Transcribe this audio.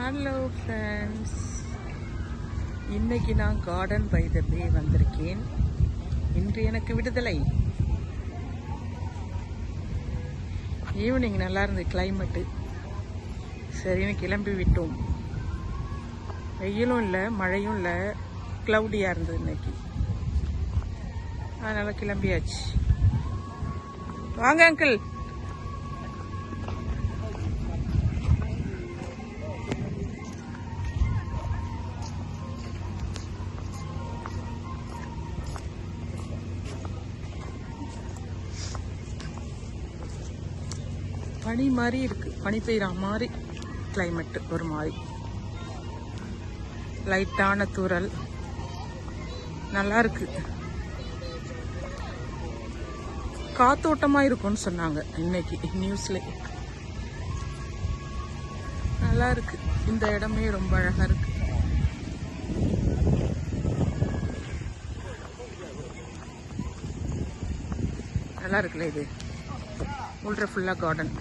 Hello friends இன்னைக்கு நான் garden by the பே வந்திருக்கேன். இன்று எனக்கு விடுதலை. ஈவினிங் நல்லா இருந்தது கிளைமேட்டு சரின்னு கிளம்பி விட்டோம். வெயிலும் இல்லை மழையும் இல்லை. க்ளவுடியாக இருந்தது இன்னைக்கு. அதனால் கிளம்பியாச்சு. வாங்க அங்கிள் பனி மாதிரி இருக்கு. பனி பெய்கிற மாதிரி கிளைமேட்டு ஒரு மாதிரி. லைட்டான தூரல் நல்லா இருக்கு. காத்தோட்டமாக இருக்கும்னு சொன்னாங்க இன்னைக்கு நியூஸ்ல நல்லா இருக்கு. இந்த இடமே ரொம்ப அழகாக இருக்கு. நல்லா இருக்குல்ல இது? உள்ள ஃபுல்லா கார்டன்